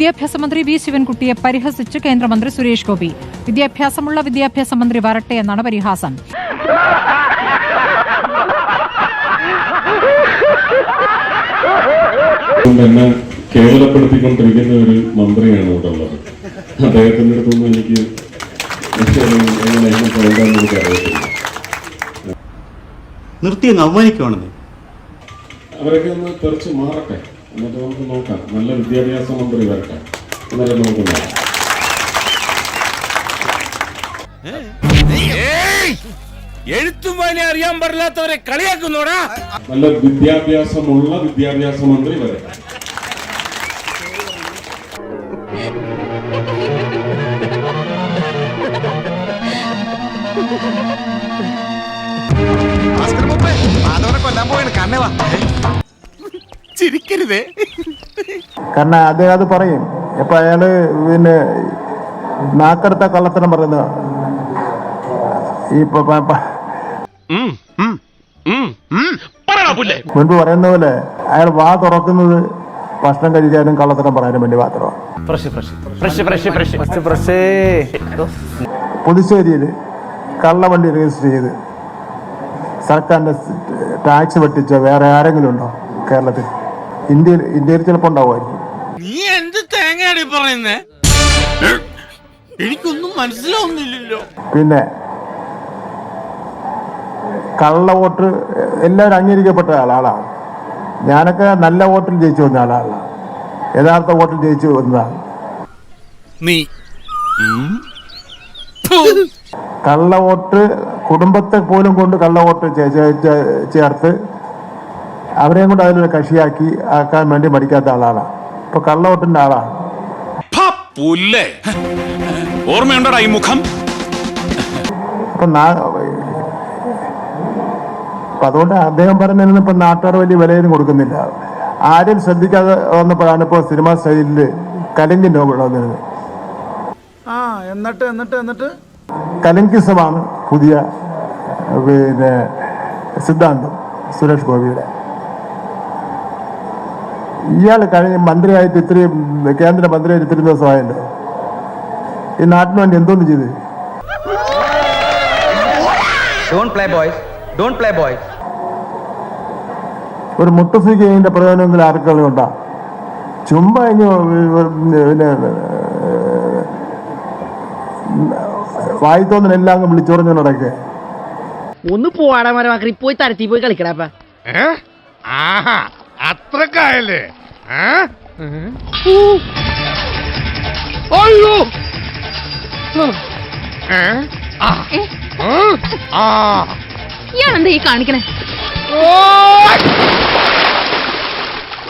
വിദ്യാഭ്യാസ മന്ത്രി വി ശിവൻകുട്ടിയെ പരിഹസിച്ച് കേന്ദ്രമന്ത്രി സുരേഷ് ഗോപി. വിദ്യാഭ്യാസമുള്ള വിദ്യാഭ്യാസ മന്ത്രി വരട്ടെ എന്നാണ് പരിഹാസം. എന്നെ കേവലപ്പെടുത്തിക്കൊണ്ടിരിക്കുന്ന ഒരു മന്ത്രിയാണ് ഇവിടെ ഉള്ളത്. അദ്ദേഹത്തിന്റെ അടുത്തൊന്നും എനിക്ക് എങ്ങനെ പോകണ്ടെന്ന് എനിക്ക് അറിയത്തില്ല. നിർത്തി അങ്ങ് അവമാനിക്കുവാണെന്ന്. അവരൊക്കെ ഒന്ന് തെറിച്ച് മാറട്ടെ. എന്നിട്ട് നമുക്ക് നോക്കാം. നല്ല വിദ്യാഭ്യാസ മന്ത്രി വരട്ടെ. എന്നിട്ട് നമുക്ക് നോക്കാം. എഴുത്തും വായന അറിയാൻ പാടില്ലാത്തവരെ കളിയാക്കുന്നോടാ? നല്ല വിദ്യാഭ്യാസമുള്ള വിദ്യാഭ്യാസ മന്ത്രി വരട്ടെ. കൊല്ലാൻ പോയാണ് കണ്ണവാ ചിരിക്കരുതേ കാരണം അദ്ദേഹം അത് പറയും. ഇപ്പൊ അയാൾ പിന്നെ നാക്കടുത്ത കള്ളത്തരം പറയുന്ന മുൻപ് പറയുന്ന പോലെ അയാൾ വാ തുറക്കുന്നത് ഭക്ഷണം കഴിക്കാനും കള്ളത്തരം പറയാനും വേണ്ടി മാത്രമാണ്. പുതുശ്ശേരിയിൽ കള്ളവണ്ടി രജിസ്റ്റർ ചെയ്ത് സർക്കാരിന്റെ ടാക്സ് വെട്ടിച്ച വേറെ ആരെങ്കിലും ഉണ്ടോ കേരളത്തിൽ? ഇന്ത്യയിൽ ഇന്ത്യയിൽ ചിലപ്പോൾ ഉണ്ടാവുമായിരിക്കും നീ എന്ത് തേങ്ങയാണ് പറയുന്നേ എനിക്കൊന്നും മനസ്സിലാവുന്നില്ലല്ലോ പിന്നെ കള്ള വോട്ട് എല്ലാവരും അംഗീകരിക്കപ്പെട്ട ആളാണ് ഞാനൊക്കെ നല്ല വോട്ടിൽ ജയിച്ചു വന്ന ആളാണ് യഥാർത്ഥ വോട്ടിൽ ജയിച്ചു വന്നതാണ് നീ കള്ള വോട്ട് കുടുംബത്തെ പോലും കൊണ്ട് കള്ള വോട്ട് ചേ- ചേ- ചേ- ചേർത്ത് അവരെയും കൊണ്ട് അതിലൊരു കഷിയാക്കി ആക്കാൻ വേണ്ടി മടിക്കാത്ത ആളാണ്. ഇപ്പൊ കള്ളവോട്ടിന്റെ ആളാണ് ഓർമ്മയുണ്ടോടാ ഈ മുഖം? അപ്പൊ അപ്പൊ അതുകൊണ്ട് അദ്ദേഹം പറഞ്ഞതിന് ഇപ്പൊ നാട്ടുകാർ വലിയ വിലയൊന്നും കൊടുക്കുന്നില്ല. ആരും ശ്രദ്ധിക്കാതെ വന്നപ്പോഴാണ് ഇപ്പൊ സിനിമ സ്റ്റൈലിൽ കലിങ്കി വന്നത്. ആ എന്നിട്ട് എന്നിട്ട് എന്നിട്ട്? കലിങ്കിസമാണ് പുതിയ പിന്നെ സിദ്ധാന്തം സുരേഷ് ഗോപിയുടെ. ഇയാൾ കഴിഞ്ഞ മന്ത്രിയായിട്ട് ഇത്രയും കേന്ദ്ര മന്ത്രിയായിട്ട് ഇത്രയും ദിവസമായല്ലോ ഈ നാട്ടിന് വേണ്ടി എന്തോന്ന് ചെയ്ത്? Don't play boys. Don't play boys. ഒരു മുട്ടഫിക്കതിന്റെ പ്രയോജനമെങ്കിലും ആർക്കെങ്കിലും ഉണ്ടാ? ചുമ്മാ പിന്നെ വായിത്തോന്നിനെല്ലാം അങ്ങ് വിളിച്ചോറിഞ്ഞു നടക്കേ. ഒന്ന് പോവാടാ മരമാക്കി പോയി തരത്തി പോയി കളിക്കടാപ്പ ആഹാ. അത്രക്കായല്ലേ? അയ്യോ. ആ. ഇയാളെന്താ ഈ കാണിക്കണേ? ഓ